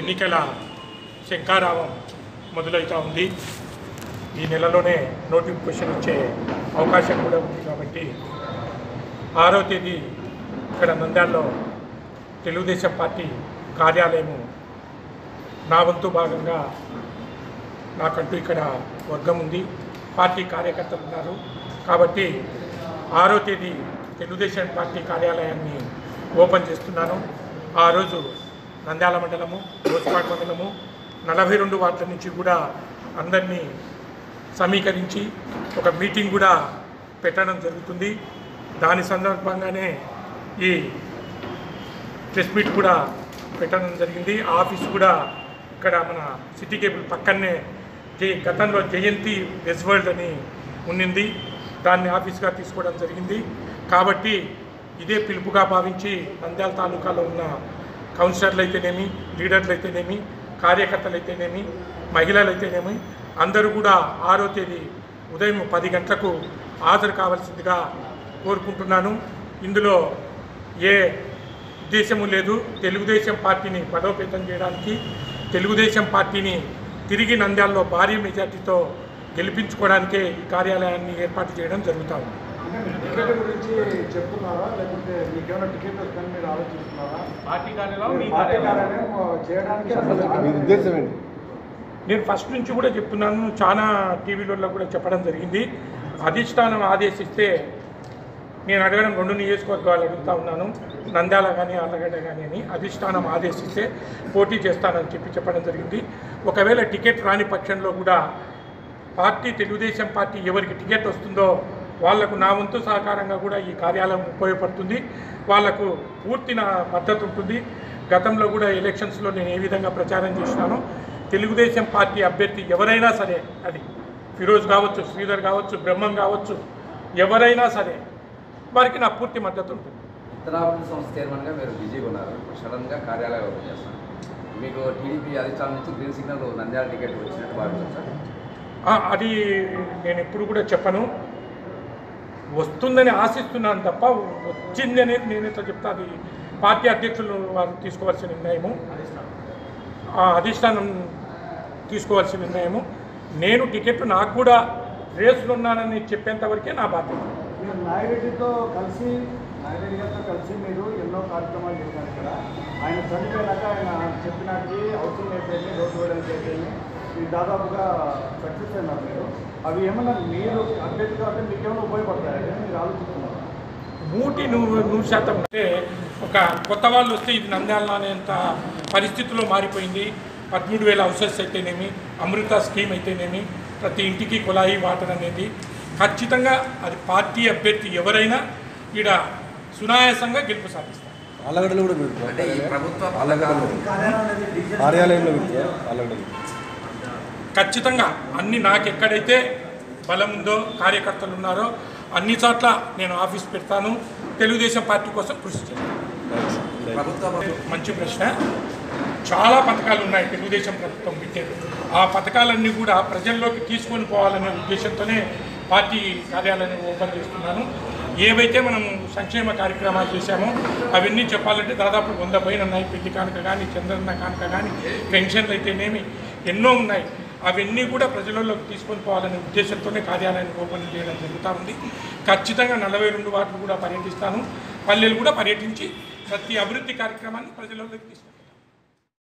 ఎన్నికల శంకారావం మొదలవుతూ ఉంది. ఈ నెలలోనే నోటిఫికేషన్ వచ్చే అవకాశం కూడా ఉంది కాబట్టి ఆరో తేదీ ఇక్కడ నంద్యాలలో తెలుగుదేశం పార్టీ కార్యాలయము నా వంతు భాగంగా నాకంటూ ఇక్కడ వర్గం ఉంది. పార్టీ కార్యకర్తలు ఉన్నారు. కాబట్టి ఆరో తేదీ తెలుగుదేశం పార్టీ కార్యాలయాన్ని ఓపెన్ చేస్తున్నాను. ఆ రోజు నంద్యాల మండలము గోస్పాడు మండలము నలభై రెండు వార్డుల నుంచి కూడా అందరినీ సమీకరించి ఒక మీటింగ్ కూడా పెట్టడం జరుగుతుంది. దాని సందర్భంగానే ఈ ప్రెస్ మీట్ కూడా పెట్టడం జరిగింది. ఆఫీస్ కూడా ఇక్కడ మన సిటీ కేబుల్ పక్కనే జై గతంలో జయంతి వెజ్ వరల్డ్ అని ఉన్నింది. దాన్ని ఆఫీస్గా తీసుకోవడం జరిగింది. కాబట్టి ఇదే పిలుపుగా భావించి నంద్యాల తాలూకాలో ఉన్న కౌన్సిలర్లు అయితేనేమి లీడర్లు అయితేనేమి కార్యకర్తలు అయితేనేమి మహిళలు అయితేనేమి అందరూ కూడా ఆరో తేదీ ఉదయం పది గంటలకు హాజరు కావాల్సిందిగా కోరుకుంటున్నాను. ఇందులో ఏ ఉద్దేశము లేదు. తెలుగుదేశం పార్టీని బలోపేతం చేయడానికి తెలుగుదేశం పార్టీని తిరిగి నంద్యాలలో భారీ మెజార్టీతో గెలిపించుకోవడానికే ఈ కార్యాలయాన్ని ఏర్పాటు చేయడం జరుగుతూ ఉంది. టికెట్ గురించి చెప్తున్నారా? లేకుంటే మీకేమైనా టికెట్ వస్తుందని మీరు ఆలోచిస్తున్నారా? పార్టీ కార్యాలయం కార్యాలయం. చేయడానికి మీ ఉద్దేశం ఏంటి? నేను ఫస్ట్ నుంచి కూడా చెప్తున్నాను చాలా టీవీలలో కూడా చెప్పడం జరిగింది. అధిష్టానం ఆదేశిస్తే నేను అడగడం రెండు నియోజకవర్గాలు అడుగుతా ఉన్నాను. నంద్యాల కానీ ఆళ్ళగడ్డ కానీ అని అధిష్టానం ఆదేశిస్తే పోటీ చేస్తానని చెప్పి చెప్పడం జరిగింది. ఒకవేళ టికెట్ రాని పక్షంలో కూడా పార్టీ తెలుగుదేశం పార్టీ ఎవరికి టికెట్ వస్తుందో వాళ్ళకు నా వంతు సహకారంగా కూడా ఈ కార్యాలయం ఉపయోగపడుతుంది. వాళ్ళకు పూర్తి నా మద్దతు ఉంటుంది. గతంలో కూడా ఎలక్షన్స్లో నేను ఏ విధంగా ప్రచారం చేసినానో తెలుగుదేశం పార్టీ అభ్యర్థి ఎవరైనా సరే అది ఫిరోజ్ కావచ్చు శ్రీధర్ కావచ్చు బ్రహ్మం కావచ్చు ఎవరైనా సరే వారికి నా పూర్తి మద్దతు ఉంటుంది. ఉత్తరాభివృద్ధి సంస్థ చైర్మన్గా మీరు బిజీగా ఉన్నారు. సడన్గా కార్యాలయం ఓపెన్ చేస్తాను మీకు టీడీపీ అధిష్టానం నుంచి గ్రీన్ సిగ్నల్ నంద్యాల టికెట్ వచ్చినట్టు ఆ, అది నేను ఎప్పుడు కూడా చెప్పను. వస్తుందని ఆశిస్తున్నాను తప్ప వచ్చింది అనేది నేను చెప్తా అది పార్టీ అధ్యక్షులు వారు తీసుకోవాల్సిన నిర్ణయము. అధిష్టానం తీసుకోవాల్సిన నిర్ణయము. నేను టికెట్ నాకు కూడా రేసులు ఉన్నానని చెప్పేంతవరకే నా బాధ్యత. మీరు నాగిరెడ్డితో కలిసి నాగిరెడ్డి గారితో కలిసి మీరు ఎన్నో కార్యక్రమాలు చేశారు ఇక్కడ. ఆయన చనిపోయినాక ఆయన చెప్పినట్టు అవసరం అయిపోయింది రోడ్డు వేయడానికి అయిపోయింది దాదాపుగా సక్సెస్ అయినారు మీరు. అవి ఏమన్నా మీరు అభ్యర్థి కాబట్టి మీకు ఏమైనా ఉపయోగపడతాయి మీరు ఆలోచిస్తున్నారు? నూటి నూరు నూరు శాతం అంటే ఒక కొత్త వాళ్ళు వస్తే ఇది నంద్యాల అనేంత పరిస్థితిలో మారిపోయింది. పదమూడు వేల హౌసెస్ అయితేనేమి అమృత స్కీమ్ అయితేనేమి ప్రతి ఇంటికి కుళాయి వాటర్ అనేది. ఖచ్చితంగా అది పార్టీ అభ్యర్థి ఎవరైనా ఈడ సునాయాసంగా గెలుపు సాధిస్తారు. కూడా అంటే ఈ పెడతారు ప్రభుత్వ ఆలగడ్డలు పథకాలు కార్యాలయంలో పెడతారు. ఆలగడ్డలు ఖచ్చితంగా అన్ని నాకు ఎక్కడైతే బలం ఉందో కార్యకర్తలు ఉన్నారో అన్ని చోట్ల నేను ఆఫీస్ పెడతాను. తెలుగుదేశం పార్టీ కోసం కృషి చేస్తాను. ప్రభుత్వ మంచి ప్రశ్న. చాలా పథకాలు ఉన్నాయి తెలుగుదేశం ప్రభుత్వం పెట్టేది ఆ పథకాలన్నీ కూడా ప్రజల్లోకి తీసుకొని పోవాలనే ఉద్దేశంతోనే పార్టీ కార్యాలయాన్ని ఓపెన్ చేస్తున్నాను. ఏవైతే మనం సంక్షేమ కార్యక్రమాలు చేశామో అవన్నీ చెప్పాలంటే దాదాపు వంద పైన ఉన్నాయి. పెళ్ళి కానుక కానీ చంద్రన్న కానుక కానీ పెన్షన్లు అయితేనేమి ఎన్నో ఉన్నాయి. అవన్నీ కూడా ప్రజలలోకి తీసుకొని పోవాలనే ఉద్దేశంతోనే కార్యాలయాన్ని ఓపెన్ చేయడం జరుగుతూ ఉంది. ఖచ్చితంగా నలభై రెండు వార్డులు కూడా పర్యటిస్తాను. పల్లెలు కూడా పర్యటించి ప్రతి అభివృద్ధి కార్యక్రమాన్ని ప్రజలలోకి తీసుకుంటాను